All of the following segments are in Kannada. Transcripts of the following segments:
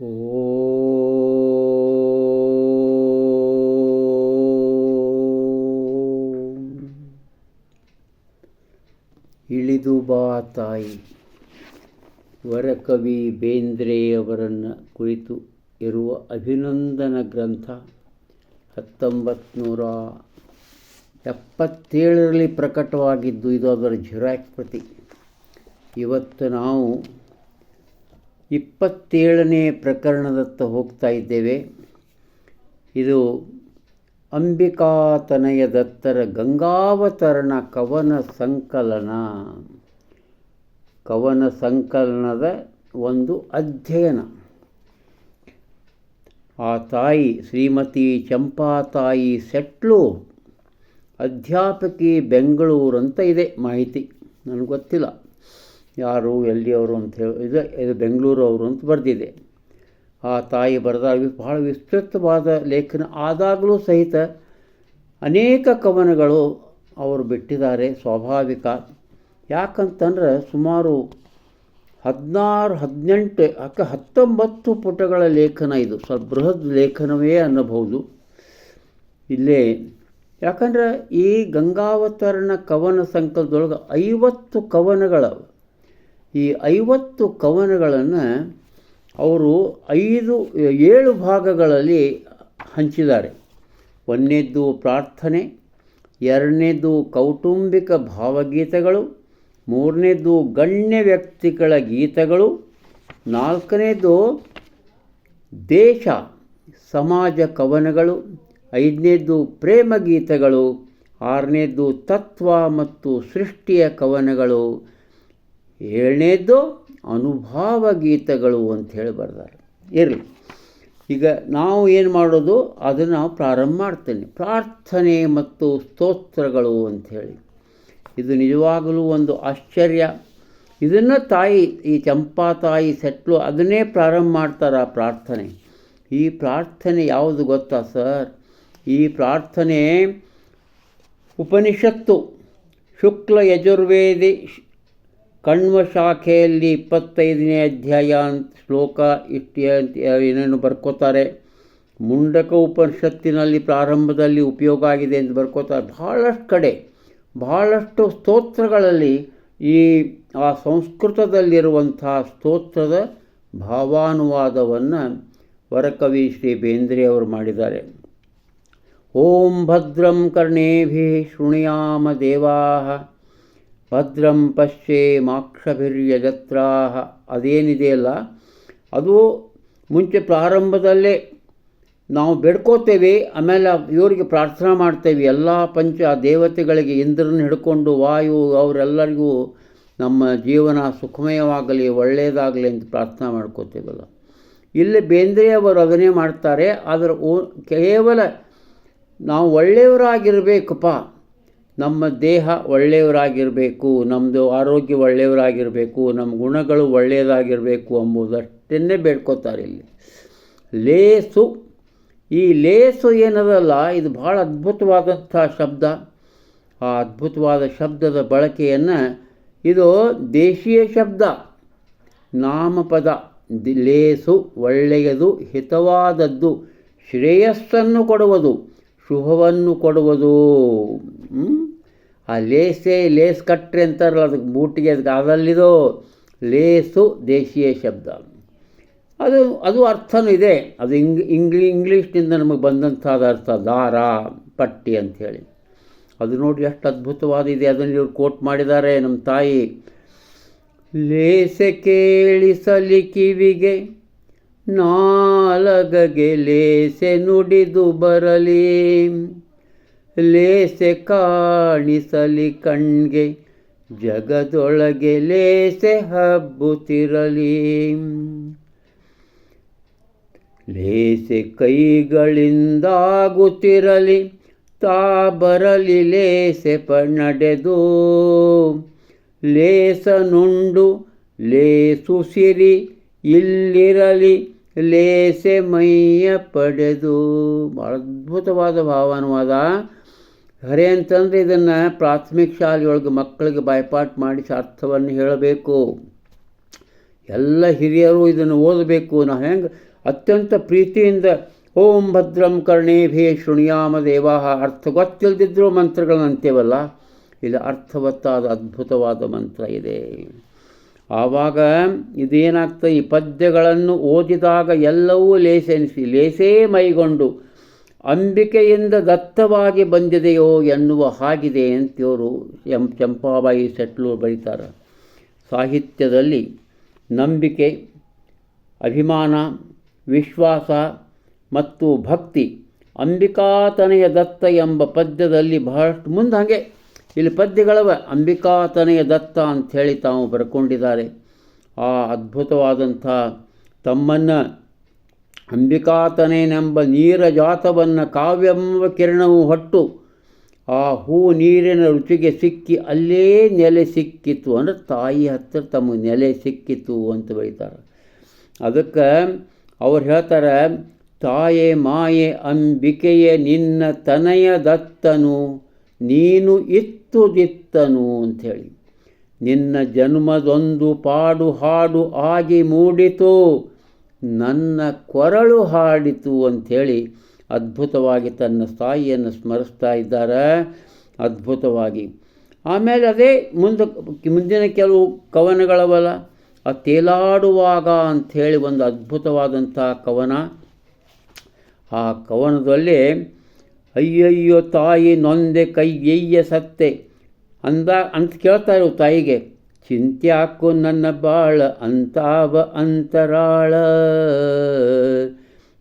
ಓಂ. ಇಳಿದು ಬಾ ತಾಯಿ ವರಕವಿ ಬೇಂದ್ರೆಯವರನ್ನು ಕುರಿತು ಇರುವ ಅಭಿನಂದನ ಗ್ರಂಥ ಹತ್ತೊಂಬತ್ತು ನೂರ ಎಪ್ಪತ್ತೇಳರಲ್ಲಿ ಪ್ರಕಟವಾಗಿದ್ದು ಇದು ಅದರ ಝೆರಾಕ್ಸ್ ಪ್ರತಿ ಇವತ್ತು ನಾವು ಇಪ್ಪತ್ತೇಳನೇ ಪ್ರಕರಣದತ್ತ ಹೋಗ್ತಾ ಇದ್ದೇವೆ. ಇದು ಅಂಬಿಕಾತನಯ ದತ್ತರ ಗಂಗಾವತರಣ ಕವನ ಸಂಕಲನ. ಕವನ ಸಂಕಲನದ ಒಂದು ಅಧ್ಯಯನ. ಆ ತಾಯಿ ಶ್ರೀಮತಿ ಚಂಪಾತಾಯಿ ಸೆಟ್ಲು ಅಧ್ಯಾಪಕಿ ಬೆಂಗಳೂರು ಅಂತ ಇದೆ. ಮಾಹಿತಿ ನನಗೆ ಗೊತ್ತಿಲ್ಲ. ಯಾರು, ಎಲ್ಲಿಯವರು ಅಂತ ಹೇಳಿ, ಇದು ಇದು ಬೆಂಗಳೂರು ಅವರು ಅಂತ ಬರೆದಿದೆ. ಆ ತಾಯಿ ಬರೆದಾಗ ಬಹಳ ವಿಸ್ತೃತವಾದ ಲೇಖನ. ಆದಾಗಲೂ ಸಹಿತ ಅನೇಕ ಕವನಗಳು ಅವರು ಬಿಟ್ಟಿದ್ದಾರೆ, ಸ್ವಾಭಾವಿಕ. ಯಾಕಂತಂದ್ರೆ ಸುಮಾರು ಹದಿನಾರು, ಹದಿನೆಂಟು ಅಕ್ಕ ಹತ್ತೊಂಬತ್ತು ಪುಟಗಳ ಲೇಖನ ಇದು. ಸ್ವಲ್ಪ ಬೃಹತ್ ಲೇಖನವೇ ಅನ್ನಬಹುದು. ಇಲ್ಲೇ, ಯಾಕಂದ್ರೆ ಈ ಗಂಗಾವತರಣ ಕವನ ಸಂಕಲನದೊಳಗೆ ಐವತ್ತು ಕವನಗಳವು. ಈ ಐವತ್ತು ಕವನಗಳನ್ನು ಅವರು ಐದು, ಏಳು ಭಾಗಗಳಲ್ಲಿ ಹಂಚಿದ್ದಾರೆ. ಒಂದನೇದ್ದು ಪ್ರಾರ್ಥನೆ ಎರಡನೇದು ಕೌಟುಂಬಿಕ ಭಾವಗೀತೆಗಳು ಮೂರನೇದು ಗಣ್ಯ ವ್ಯಕ್ತಿಗಳ ಗೀತೆಗಳು ನಾಲ್ಕನೇದು ದೇಶ, ಸಮಾಜ ಕವನಗಳು ಐದನೇದು ಪ್ರೇಮ ಗೀತೆಗಳು ಆರನೇದು ತತ್ವ ಮತ್ತು ಸೃಷ್ಟಿಯ ಕವನಗಳು ಏಳನೇದು ಅನುಭವ ಗೀತೆಗಳು ಅಂತ ಹೇಳಿ ಬರ್ತಾರೆ ಇರಲಿ. ಈಗ ನಾವು ಏನು ಮಾಡೋದು? ಅದನ್ನು ನಾವು ಪ್ರಾರಂಭ ಮಾಡ್ತೇನೆ. ಪ್ರಾರ್ಥನೆ ಮತ್ತು ಸ್ತೋತ್ರಗಳು ಅಂಥೇಳಿ ಇದು ನಿಜವಾಗಲೂ ಒಂದು ಆಶ್ಚರ್ಯ. ಇದನ್ನು ತಾಯಿ, ಈ ಚಂಪಾ ತಾಯಿ ಸೆಟ್ಲು ಅದನ್ನೇ ಪ್ರಾರಂಭ ಮಾಡ್ತಾರೆ ಆ ಪ್ರಾರ್ಥನೆ. ಈ ಪ್ರಾರ್ಥನೆ ಯಾವುದು ಗೊತ್ತಾ ಸರ್? ಈ ಪ್ರಾರ್ಥನೆ ಉಪನಿಷತ್ತು. ಶುಕ್ಲ ಯಜುರ್ವೇದಿ ಕಣ್ವ ಶಾಖೆಯಲ್ಲಿ ಇಪ್ಪತ್ತೈದನೇ ಅಧ್ಯಾಯ ಶ್ಲೋಕ ಇಷ್ಟೇ ಅಂತ ಏನೇನು ಬರ್ಕೋತಾರೆ? ಮುಂಡಕ ಉಪನಿಷತ್ತಿನಲ್ಲಿ ಪ್ರಾರಂಭದಲ್ಲಿ ಉಪಯೋಗ ಆಗಿದೆ ಅಂತ ಬರ್ಕೋತಾರೆ. ಭಾಳಷ್ಟು ಕಡೆ ಭಾಳಷ್ಟು ಸ್ತೋತ್ರಗಳಲ್ಲಿ ಈ, ಆ ಸಂಸ್ಕೃತದಲ್ಲಿರುವಂಥ ಸ್ತೋತ್ರದ ಭಾವಾನುವಾದವನ್ನು ವರಕವಿ ಶ್ರೀ ಬೇಂದ್ರೆಯವರು ಮಾಡಿದ್ದಾರೆ. ಓಂ ಭದ್ರಂ ಕರ್ಣೇಭಿ ಶೃಣುಯಾಮ ದೇವಾ ಭದ್ರಂ ಪಶ್ಯೆ ಮಾಕ್ಷಭಿರ್ಯಜತ್ರಾ ಅದೇನಿದೆಯಲ್ಲ, ಅದು ಮುಂಚೆ ಪ್ರಾರಂಭದಲ್ಲೇ ನಾವು ಬೇಡ್ಕೋತೇವೆ, ಆಮೇಲೆ ಇವರಿಗೆ ಪ್ರಾರ್ಥನಾ ಮಾಡ್ತೇವೆ. ಎಲ್ಲ ಪಂಚ ದೇವತೆಗಳಿಗೆ ಇಂದ್ರನ ಹಿಡ್ಕೊಂಡು ವಾಯು ಅವರೆಲ್ಲರಿಗೂ ನಮ್ಮ ಜೀವನ ಸುಖಮಯವಾಗಲಿ, ಒಳ್ಳೆಯದಾಗಲಿ ಅಂತ ಪ್ರಾರ್ಥನಾ ಮಾಡ್ಕೋತೇವಲ್ಲ. ಇಲ್ಲಿ ಬೇಂದ್ರೆಯವರು ಅದನ್ನೇ ಮಾಡ್ತಾರೆ, ಆದರೆ ಕೇವಲ ನಾವು ಒಳ್ಳೆಯವರಾಗಿರಬೇಕಪ್ಪ. ನಮ್ಮ ದೇಹ ಒಳ್ಳೆಯವರಾಗಿರಬೇಕು ನಮ್ಮದು ಆರೋಗ್ಯ ಒಳ್ಳೆಯವರಾಗಿರಬೇಕು, ನಮ್ಮ ಗುಣಗಳು ಒಳ್ಳೆಯದಾಗಿರಬೇಕು ಎಂಬುದಷ್ಟನ್ನೇ ಬೇಡ್ಕೋತಾರೆ ಇಲ್ಲಿ. ಲೇಸು, ಈ ಲೇಸು ಏನದಲ್ಲ, ಇದು ಭಾಳ ಅದ್ಭುತವಾದಂಥ ಶಬ್ದ. ಆ ಅದ್ಭುತವಾದ ಶಬ್ದದ ಬಳಕೆಯನ್ನು ಇದು ದೇಶೀಯ ಶಬ್ದ, ನಾಮಪದ ಲೇಸು ಒಳ್ಳೆಯದು, ಹಿತವಾದದ್ದು, ಶ್ರೇಯಸ್ಸನ್ನು ಕೊಡುವುದು, ಶುಭವನ್ನು ಕೊಡುವುದು? ಆ ಲೇಸೇ ಲೇಸ್ ಕಟ್ರಿ ಅಂತಾರಲ್ಲ, ಅದಕ್ಕೆ ಬೂಟಿಗೆ ಅದಕ್ಕೆ ಅದಲ್ಲಿದು ಲೇಸು ದೇಶೀಯ ಶಬ್ದ. ಅದು ಅದು ಅರ್ಥನೂ ಇದೆ. ಅದು ಇಂಗ್, ಇಂಗ್ಲಿ, ಇಂಗ್ಲೀಷ್ನಿಂದ ನಮಗೆ ಬಂದಂಥ ಅರ್ಥ, ದಾರ, ಪಟ್ಟಿ ಅಂಥೇಳಿ ಅದು ನೋಡಿ ಎಷ್ಟು ಅದ್ಭುತವಾದಿದೆ ಅದನ್ನು ಇವರು ಕೋಟ್ ಮಾಡಿದ್ದಾರೆ ನಮ್ಮ ತಾಯಿ. ಲೇಸೆ ಕೇಳಿಸಲಿ ಕಿವಿಗೆ, ನಾಲಗಗೆ ಲೇಸೆ ನುಡಿದು ಬರಲಿ. ಲೇಸೆ ಕಾಣಿಸಲಿ ಕಣ್ಗೆ, ಜಗದೊಳಗೆ ಲೇಸೆ ಹಬ್ಬುತ್ತಿರಲಿ. ಲೇಸೆ ಕೈಗಳಿಂದಾಗುತ್ತಿರಲಿ, ತಾ ಬರಲಿ ಲೇಸೆ ನಡೆದು ಲೇಸನುಂಡು ಲೇಸುಸಿರಿ ಇಲ್ಲಿರಲಿ ಲೇಸೆ ಮೈಯ ಪಡೆದು. ಅದ್ಭುತವಾದ ಭಾವಾನುವಾದ. ಹರೆ ಅಂತಂದರೆ ಇದನ್ನು ಪ್ರಾಥಮಿಕ ಶಾಲೆಯೊಳಗೆ ಮಕ್ಕಳಿಗೆ ಬಾಯ್ಪಾಟ್ ಮಾಡಿಸಿ ಅರ್ಥವನ್ನು ಹೇಳಬೇಕು. ಎಲ್ಲ ಹಿರಿಯರು ಇದನ್ನು ಓದಬೇಕು. ನಾವು ಹೆಂಗೆ ಅತ್ಯಂತ ಪ್ರೀತಿಯಿಂದ, ಓಂ ಭದ್ರಂ ಕರ್ಣೇಭೇ ಶೃಣಿಯಾಮ ದೇವಾಹ, ಅರ್ಥ ಗೊತ್ತಿಲ್ಲದಿದ್ದರೂ ಮಂತ್ರಗಳನ್ನ ಅಂತೀವಲ್ಲ? ಇದು ಅರ್ಥವತ್ತಾದ, ಅದ್ಭುತವಾದ ಮಂತ್ರ ಇದೆ. ಆವಾಗ ಇದೇನಾಗ್ತದೆ, ಈ ಪದ್ಯಗಳನ್ನು ಓದಿದಾಗ ಎಲ್ಲವೂ ಲೇಸೆನಿಸಿ, ಲೇಸೇ ಮೈಗೊಂಡು ಅಂಬಿಕೆಯಿಂದ ದತ್ತವಾಗಿ ಬಂದಿದೆಯೋ ಎನ್ನುವ ಹಾಗಿದೆ ಅಂತಿವರು ಎಂ ಚಂಪಾಬಾಯಿ ಸೆಟ್ಲು ಬರೀತಾರೆ. ಸಾಹಿತ್ಯದಲ್ಲಿ ನಂಬಿಕೆ, ಅಭಿಮಾನ, ವಿಶ್ವಾಸ ಮತ್ತು ಭಕ್ತಿ ಅಂಬಿಕಾತನೆಯ ದತ್ತ ಎಂಬ ಪದ್ಯದಲ್ಲಿ ಬಹಳಷ್ಟು ಮುಂದೆ ಹಾಗೆ ಇಲ್ಲಿ ಪದ್ಯಗಳವ ಅಂಬಿಕಾತನೆಯ ದತ್ತ ಅಂಥೇಳಿ ತಾವು ಬರ್ಕೊಂಡಿದ್ದಾರೆ. ಆ ಅದ್ಭುತವಾದಂಥ ತಮ್ಮನ್ನು ಅಂಬಿಕಾತನೇನೆಂಬ ನೀರ ಜಾತವನ್ನು ಕಾವ್ಯಂಬ ಕಿರಣವು ಹೊಟ್ಟು, ಆ ಹೂ ನೀರಿನ ರುಚಿಗೆ ಸಿಕ್ಕಿ ಅಲ್ಲೇ ನೆಲೆ ಸಿಕ್ಕಿತು ಅಂದರೆ ತಾಯಿ ಹತ್ತಿರ ತಮಗೆ ನೆಲೆ ಸಿಕ್ಕಿತು ಅಂತ ಬರೀತಾರೆ ಅದಕ್ಕೆ ಅವ್ರು ಹೇಳ್ತಾರೆ, ತಾಯೆ ಮಾಯೆ ಅಂಬಿಕೆಯೇ ನಿನ್ನ ತನಯ ದತ್ತನು, ನೀನು ಇತ್ತುದಿತ್ತನು ಅಂಥೇಳಿ. ನಿನ್ನ ಜನ್ಮದೊಂದು ಪಾಡು ಹಾಡು ಆಗಿ ಮೂಡಿತು ನನ್ನ ಕೊರಳು ಹಾಡಿತು ಅಂಥೇಳಿ ಅದ್ಭುತವಾಗಿ ತನ್ನ ತಾಯಿಯನ್ನು ಸ್ಮರಿಸ್ತಾ ಇದ್ದಾರೆ. ಅದ್ಭುತವಾಗಿ. ಆಮೇಲೆ ಅದೇ ಮುಂದೆ ಮುಂದಿನ ಕೆಲವು ಕವನಗಳವಲ್ಲ, ಆ ತೇಲಾಡುವಾಗ ಅಂಥೇಳಿ ಒಂದು ಅದ್ಭುತವಾದಂಥ ಕವನ. ಆ ಕವನದಲ್ಲಿ, ಅಯ್ಯಯ್ಯೋ ತಾಯಿ ನೊಂದೆ ಕೈಯ್ಯ ಸತ್ತೆ ಅಂದ, ಅಂತ ಕೇಳ್ತಾ ಇರು ತಾಯಿಗೆ. ಚಿಂತ್ಯಾಕು ನನ್ನ ಬಾಳ ಅಂತಾವ ಅಂತರಾಳ.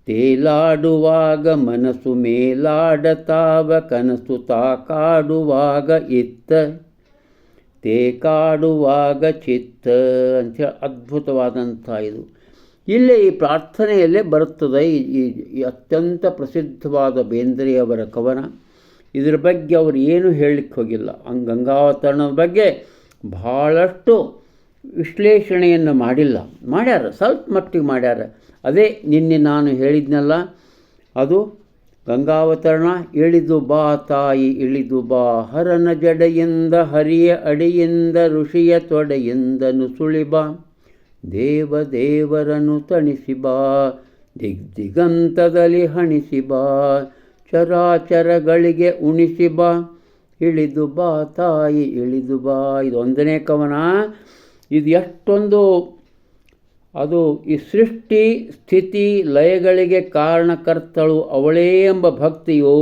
ತೇಲಾಡುವಾಗ ಮನಸ್ಸು ಮೇಲಾಡತಾವ, ಕನಸು ತಾಕಾಡುವಾಗ ಇತ್ತ. ತೇಕಾಡುವಾಗ ಚಿತ್ತ ಅಂಥೇಳಿ ಅದ್ಭುತವಾದಂಥ ಇದು. ಇಲ್ಲಿ ಈ ಪ್ರಾರ್ಥನೆಯಲ್ಲೇ ಬರುತ್ತದೆ ಈ ಈ ಅತ್ಯಂತ ಪ್ರಸಿದ್ಧವಾದ ಬೇಂದ್ರೆಯವರ ಕವನ. ಇದರ ಬಗ್ಗೆ ಅವರು ಏನು ಹೇಳಲಿಕ್ಕೆ ಹೋಗಿಲ್ಲ. ಗಂಗಾವತರಣದ ಬಗ್ಗೆ ಭಾಳಷ್ಟು ವಿಶ್ಲೇಷಣೆಯನ್ನು ಮಾಡಿಲ್ಲ. ಮಾಡ್ಯಾರ, ಸ್ವಲ್ಪ ಮಟ್ಟಿಗೆ ಮಾಡ್ಯಾರ. ಅದೇ ನಿನ್ನೆ ನಾನು ಹೇಳಿದ್ನಲ್ಲ, ಅದು ಗಂಗಾವತರಣ, ಇಳಿದು ಬಾ ತಾಯಿ, ಇಳಿದು ಬಾ ಹರನ ಜಡೆಯಿಂದ ಹರಿಯ ಅಡಿಯಿಂದ ಋಷಿಯ ತೊಡೆಯಿಂದ ನುಸುಳಿ ಬಾ. ದೇವ ದೇವರನು ತಣಿಸಿ ಬಾ, ದಿಗ್ ದಿಗಂತದಲ್ಲಿ ಹಣಿಸಿ ಬಾ, ಚರಾಚರಗಳಿಗೆ ಉಣಿಸಿ ಬಾ. ಇಳಿದು ಬಾ ತಾಯಿ, ಇಳಿದು ಬಾ. ಇದು ಒಂದನೇ ಕವನ. ಇದು ಎಷ್ಟೊಂದು, ಅದು ಈ ಸೃಷ್ಟಿ, ಸ್ಥಿತಿ, ಲಯಗಳಿಗೆ ಕಾರಣಕರ್ತಳು ಅವಳೇ ಎಂಬ ಭಕ್ತಿಯು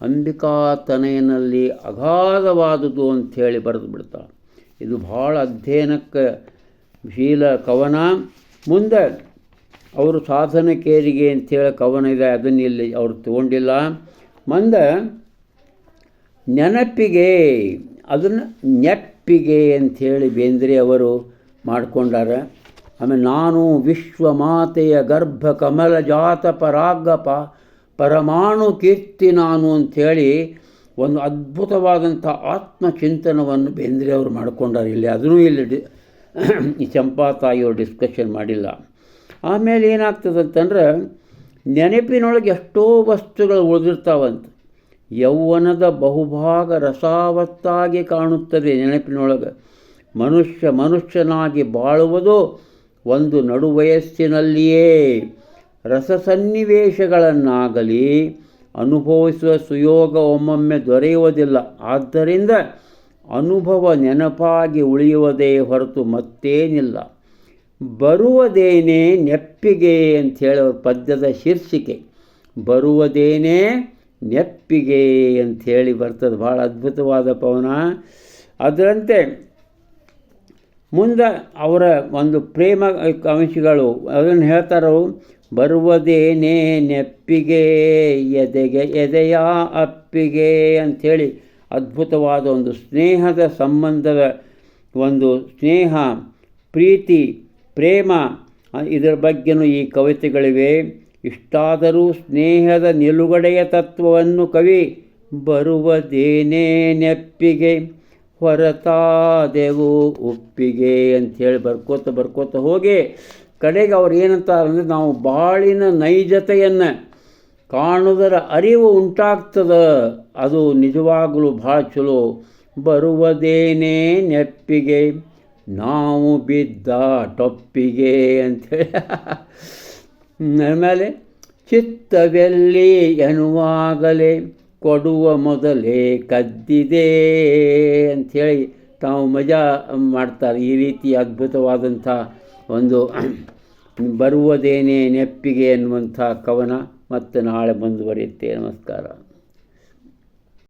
ಅಂಬಿಕಾತನೆಯಲ್ಲಿ ಅಗಾಧವಾದುದು ಅಂಥೇಳಿ ಬರೆದು ಬಿಡ್ತಾಳೆ. ಇದು ಭಾಳ ಅಧ್ಯಯನಕ್ಕೆ ಶೀಲ ಕವನ. ಮುಂದೆ ಅವರು ಸಾಧನಕೇರಿಗೆ ಅಂಥೇಳಿ ಕವನ ಇದೆ, ಅದನ್ನು ಇಲ್ಲಿ ಅವರು ತಗೊಂಡಿಲ್ಲ. ಮುಂದೆ ನೆನಪಿಗೆ, ಅದನ್ನು ನೆಪ್ಪಿಗೆ ಅಂಥೇಳಿ ಬೇಂದ್ರೆ ಅವರು ಮಾಡಿಕೊಂಡಾರ. ಆಮೇಲೆ ನಾನು ವಿಶ್ವಮಾತೆಯ ಗರ್ಭ ಕಮಲ ಜಾತ ಪರಾಗಪ, ಪರಮಾಣು ಕೀರ್ತಿ ನಾನು ಅಂಥೇಳಿ ಒಂದು ಅದ್ಭುತವಾದಂಥ ಆತ್ಮಚಿಂತನವನ್ನು ಬೇಂದ್ರೆ ಅವರು ಮಾಡಿಕೊಂಡಾರೆ. ಇಲ್ಲಿ ಅದನ್ನೂ ಇಲ್ಲಿ ಡಿ, ಈ ಚಂಪಾ ತಾಯಿಯವರು ಡಿಸ್ಕಷನ್ ಮಾಡಿಲ್ಲ. ಆಮೇಲೆ ಏನಾಗ್ತದೆ ಅಂತಂದ್ರೆ ನೆನಪಿನೊಳಗೆ ಎಷ್ಟೋ ವಸ್ತುಗಳು ಉಳಿದಿರ್ತಾವಂತ. ಯೌವನದ ಬಹುಭಾಗ ರಸಾವತ್ತಾಗಿ ಕಾಣುತ್ತದೆ ನೆನಪಿನೊಳಗೆ. ಮನುಷ್ಯ ಮನುಷ್ಯನಾಗಿ ಬಾಳುವುದು ಒಂದು ನಡುವಯಸ್ಸಿನಲ್ಲಿಯೇ. ರಸಸನ್ನಿವೇಶಗಳನ್ನಾಗಲಿ ಅನುಭವಿಸುವ ಸುಯೋಗ ಒಮ್ಮೊಮ್ಮೆ ದೊರೆಯುವುದಿಲ್ಲ. ಆದ್ದರಿಂದ ಅನುಭವ ನೆನಪಾಗಿ ಉಳಿಯುವುದೇ ಹೊರತು ಮತ್ತೇನಿಲ್ಲ. ಬರುವುದೇನೇ ನೆಪ್ಪಿಗೆ ಅಂಥೇಳಿ ಅವ್ರ ಪದ್ಯದ ಶೀರ್ಷಿಕೆ. ಬರುವುದೇನೇ ನೆಪ್ಪಿಗೆ ಅಂಥೇಳಿ ಬರ್ತದೆ. ಭಾಳ ಅದ್ಭುತವಾದ ಪವನ. ಅದರಂತೆ ಮುಂದೆ ಅವರ ಒಂದು ಪ್ರೇಮ ಅಂಶಗಳು. ಅದನ್ನು ಹೇಳ್ತಾರೋ ಬರುವುದೇನೇ ನೆಪ್ಪಿಗೆ, ಎದೆಗೆ, ಎದೆಯ ಅಪ್ಪಿಗೆ ಅಂಥೇಳಿ ಅದ್ಭುತವಾದ ಒಂದು ಸ್ನೇಹದ ಸಂಬಂಧದ ಒಂದು ಸ್ನೇಹ, ಪ್ರೀತಿ, ಪ್ರೇಮ ಇದರ ಬಗ್ಗೆನೂ ಈ ಕವಿತೆಗಳಿವೆ. ಇಷ್ಟಾದರೂ ಸ್ನೇಹದ ನಿಲುಗಡೆಯ ತತ್ವವನ್ನು ಕವಿ ಬರುವುದೇನೇ ನೆಪ್ಪಿಗೆ ಹೊರತಾದೆವು ಉಪ್ಪಿಗೆ ಅಂಥೇಳಿ ಬರ್ಕೋತ ಬರ್ಕೋತ ಹೋಗಿ ಕಡೆಗೆ ಅವ್ರು ಏನಂತಾರೆ ಅಂದರೆ ನಾವು ಬಾಳಿನ ನೈಜತೆಯನ್ನು ಕಾಣುವುದರ ಅರಿವು ಉಂಟಾಗ್ತದ. ಅದು ನಿಜವಾಗಲೂ ಭಾಳ ಚಲೋ. ಬರುವುದೇನೇ ನೆಪ್ಪಿಗೆ ನಾವು ಬಿದ್ದ ಟೊಪ್ಪಿಗೆ ಅಂಥೇಳಿ. ಆಮೇಲೆ ಚಿತ್ತವೆಲ್ಲಿ ಎನ್ನುವಾಗಲೇ ಕೊಡುವ ಮೊದಲೇ ಕದ್ದಿದೆ ಅಂಥೇಳಿ ತಾವು ಮಜಾ ಮಾಡ್ತಾರೆ. ಈ ರೀತಿ ಅದ್ಭುತವಾದಂಥ ಒಂದು ಬರುವುದೇನೇ ನೆಪ್ಪಿಗೆ ಎನ್ನುವಂಥ ಕವನ ಮತ್ತು ನಾಳೆ ಮುಂದುವರಿಯುತ್ತೆ. ನಮಸ್ಕಾರ.